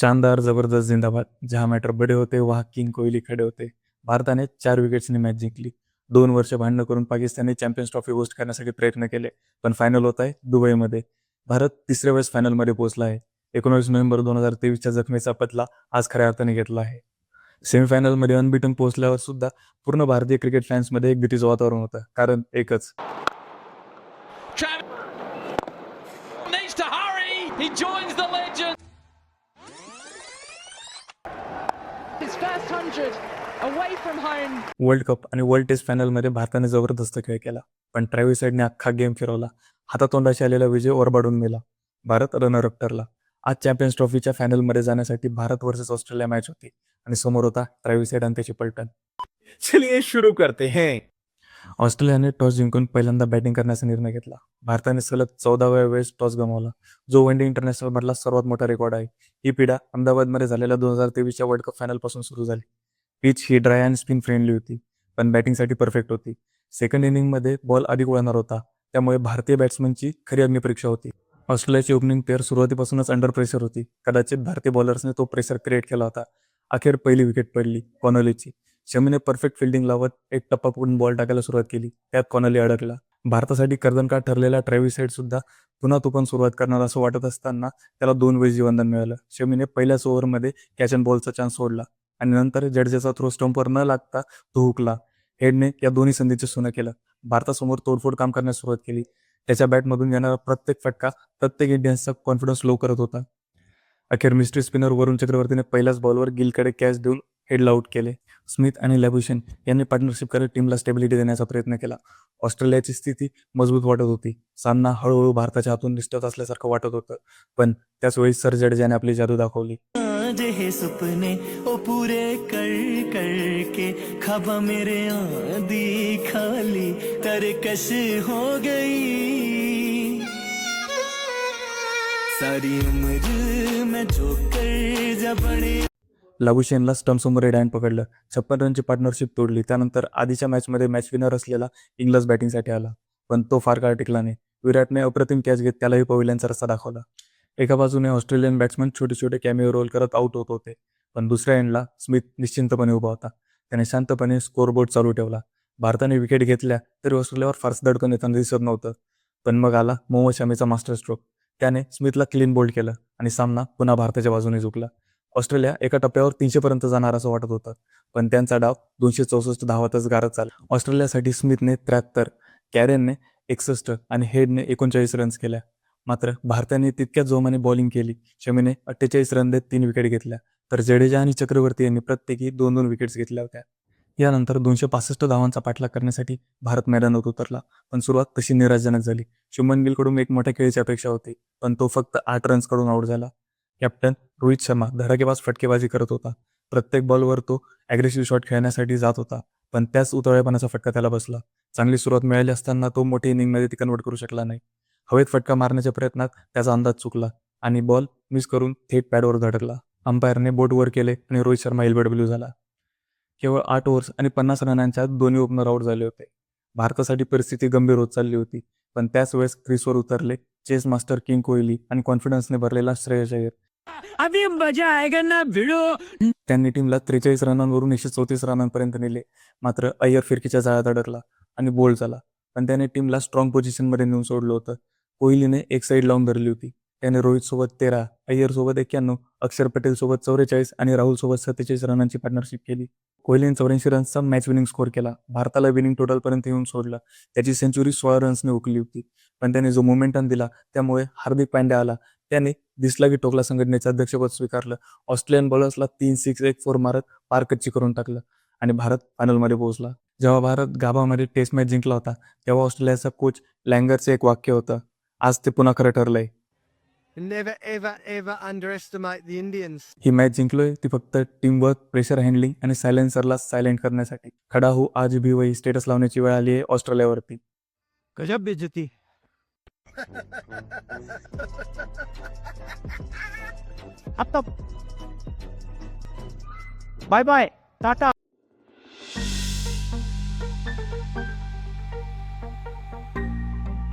शानदार जबरदस्त जिंदाबाद जहा मॅटर बडे होते वहा किंग कोहली खडे होते. भारताने चार विकेट्सनी मॅच जिंकली. दोन वर्ष भांडणं करून पाकिस्तानने चॅम्पियन्स ट्रॉफी होस्ट करण्यासाठी प्रयत्न केले पण फायनल होत आहे दुबईमध्ये. भारत तिसऱ्या वेळेस फायनलमध्ये पोहोचला आहे. एकोणावीस नोव्हेंबर दोन हजार तेवीसच्या जखमेचा पतला आज खऱ्या अर्थाने घेतला आहे. सेमीफायनलमध्ये अनबिटन पोहोचल्यावर सुद्धा पूर्ण भारतीय क्रिकेट फॅन्समध्ये एक भीतीचं वातावरण होतं. कारण एकच. He joins the world cup आणि वर्ल्ड टेस्ट फायनलमध्ये भारताने जबरदस्त खेळ केला. पण ट्रॅव्हिस साईडने अख्खा गेम फिरवला. हातातोंडाशी आलेला विजय ओरबाडून नेला भारत रनर अप ठरला. आज चॅम्पियन्स ट्रॉफीच्या फायनलमध्ये जाण्यासाठी भारत वर्सेस ऑस्ट्रेलिया मॅच होती. आणि समोर होता ट्रॅव्हिस साईड आणि त्याची पलटण. चलिए शुरू करते हैं. ऑस्ट्रेलियाने टॉस जिंकून पहिल्यांदा बॅटिंग करण्याचा निर्णय घेतला. भारताने सलग चौदाव्या वेळेस टॉस गमावला जो वन डे इंटरनॅशनल मधला सर्वात मोठा रेकॉर्ड आहे. ही पिढा अहमदाबादमध्ये झालेल्या दोन हजार तेवीसच्या वर्ल्ड कप फायनलपासून सुरू झाली. पिच ही ड्राय अँड स्पिन फ्रेंडली होती पण बॅटिंगसाठी परफेक्ट होती. सेकंड इनिंगमध्ये बॉल अधिक वळणार होता त्यामुळे भारतीय बॅट्समनची खरी अग्निपरीक्षा होती. ऑस्ट्रेलियाची ओपनिंग पेअर सुरुवातीपासूनच अंडर प्रेशर होती. कदाचित भारतीय बॉलर्सने तो प्रेशर क्रिएट केला होता. अखेर पहिली विकेट पडली कॉनोलीची. शमीने परफेक्ट फिल्डिंग लावत एक टप्पा पकडून बॉल टाकायला सुरुवात केली. त्यात कॉनली अडकला. भारतासाठी कर्दनकाळ ठरलेला ट्रॅव्हिस हेड सुद्धा पुन्हा तो पण सुरुवात करणार असं वाटत असताना त्याला दोन वेळेस जीवनदान मिळालं. शमीने पहिल्याच ओव्हरमध्ये कॅच अँड बॉलचा चान्स सोडला आणि नंतर जडेजाचा थ्रो स्टंपवर न लागता तो हुकला. हेडने या दोन्ही संधीचे सोनं केलं. भारतासमोर तोडफोड काम करण्यास सुरुवात केली. त्याच्या बॅटमधून येणारा प्रत्येक फटका प्रत्येक इंडियन्सचा कॉन्फिडन्स लो करत होता. अखेर मिस्ट्री स्पिनर वरुण चक्रवर्तीने पहिल्याच बॉलवर गिलकडे कॅच देऊन हेडला आउट केले. स्मिथ आणि लॅबुशन यांनी पार्टनरशिप करत टीमला स्टेबिलिटी देण्याचा प्रयत्न केला. ऑस्ट्रेलियाची स्थिती मजबूत वाटत होती. सामना हळूहळू भारताच्या हातून निष्ठत असल्यासारखं वाटत होतं. पण त्याच वेळी सर जडेजाने आपली जादू दाखवली. हे सपने ओ पुरे कर कर के खबा मेरे आधी खाली तरकश हो गई? सारी उम्र मैं जो कर जा बड़े लघुशेनला स्टम्पसमोर रेड हँड पकडलं. छप्पन रनची पार्टनरशिप तोडली. त्यानंतर आधीच्या मॅचमध्ये मॅच विनर असलेला इंग्लज बॅटिंगसाठी आला. पण तो फार काळ टिकला नाही. विराटने अप्रतिम कॅच घेत त्यालाही पविल्यांचा रस्ता दाखवला. एका बाजूने ऑस्ट्रेलियन बॅट्समन छोटे छोटे कॅमिओ रोल करत आउट होत होते. पण दुसऱ्या एंडला स्मिथ निश्चिंतपणे उभा होता. त्याने शांतपणे स्कोरबोर्ड चालू ठेवला. भारताने विकेट घेतल्या तरी ऑस्ट्रेलियावर फारसं दडकन येताना दिसत नव्हतं. पण मग आला मोहम्मद शमीचा मास्टर स्ट्रोक त्याने स्मिथला क्लीन बोल्ड केलं आणि सामना पुन्हा भारताच्या बाजूने झुकला. ऑस्ट्रेलिया एका टप्प्यावर तीनशे पर्यंत जाणार असं वाटत होतं. पण त्यांचा डाव दोनशे चौसष्ट धावातच गारत चालला. ऑस्ट्रेलियासाठी स्मिथने त्र्याहत्तर कॅरेनने एकसष्ट आणि हेडने एकोणचाळीस रन्स केल्या. मात्र भारताने तितक्याच जोमाने बॉलिंग केली. शमीने अठ्ठेचाळीस रन देत तीन विकेट घेतल्या. तर जडेजा आणि चक्रवर्ती यांनी प्रत्येकी दोन दोन विकेट्स घेतल्या होत्या. यानंतर दोनशे पासष्ट धावांचा पाठलाग करण्यासाठी भारत मैदानात उतरला. पण सुरुवात तशी निराशजनक झाली. शुभमन गिलकडून एक मोठ्या खेळीची अपेक्षा होती. पण तो फक्त आठ रन्सकडून आउट झाला. कॅप्टन रोहित शर्मा धडाकेबाज फटकेबाजी करत होता. प्रत्येक बॉलवर तो ॲग्रेसिव्ह शॉट खेळण्यासाठी जात होता. पण त्याच उतळेपणाचा फटका त्याला बसला. चांगली सुरुवात मिळाली असताना तो मोठी इनिंगमध्ये ती कन्वर्ट करू शकला नाही. हवेत फटका मारण्याच्या प्रयत्नात त्याचा अंदाज चुकला आणि बॉल मिस करून थेट पॅडवर धडकला. अंपायरने बोट वर केले आणि रोहित शर्मा एलबीडब्ल्यू झाला. केवळ आठ ओव्हर्स आणि पन्नास रनांच्या दोन्ही ओपनर आउट झाले होते. भारतासाठी परिस्थिती गंभीर होत चालली होती. पण त्याच वेळेस क्रिसवर उतरले. चेस मास्टर किंग कोहली आणि कॉन्फिडन्सने भरलेला श्रेयस अय्यर. अभी मजा आएगा ना भिड़ो। त्यांनी टीमला त्रेचाळीस रनांवरून एकशे चौतीस रनांपर्यंत नेले. मात्र अय्यर फिरकीच्या जाळ्यात अडकला आणि बोल्ड झाला. पण त्याने टीमला स्ट्रॉंग पोझिशनमध्ये नेऊन सोडलं होतं. कोहलीने एक साईड लावून धरली होती. त्याने रोहित सोबत तेरा अय्यर सोबत एक्क्याण्णव अक्षर पटेल सोबत चौवेचाळीस आणि राहुल सोबत सत्तेचाळीस रनांची पार्टनरशिप केली. कोहलीने चौऱ्याऐंशी रन्सचा मॅच विनिंग स्कोर केला. भारताला विनिंग टोटलपर्यंत येऊन सोडला. त्याची सेंचुरी सोळा रन्सने उकली होती. पण त्याने जो मोमेंटम दिला त्यामुळे हार्दिक पांड्या आला. त्याने दिसला की टोकला संघटनेचं अध्यक्षपद स्वीकारलं. ऑस्ट्रेलियन बॉलर्सला तीन सिक्स एक फोर मारत पारकच्ची करून टाकलं. आणि भारत फायनलमध्ये पोहोचला. जेव्हा भारत गाभामध्ये टेस्ट मॅच जिंकला होता तेव्हा ऑस्ट्रेलियाचा कोच लँगरचं एक वाक्य होतं. आज ते पुन्हा खरं ठरलंय. ही मॅच जिंकलोय ती फक्त टीमवर्क प्रेशर हँडलिंग आणि सायलेन्सरला सायलेंट करण्यासाठी. खडा हो आज भी वही स्टेटस लावण्याची वेळ आली आहे ऑस्ट्रेलियावरती. गजब बेइज्जती. আপনার বাই বাই টাটা।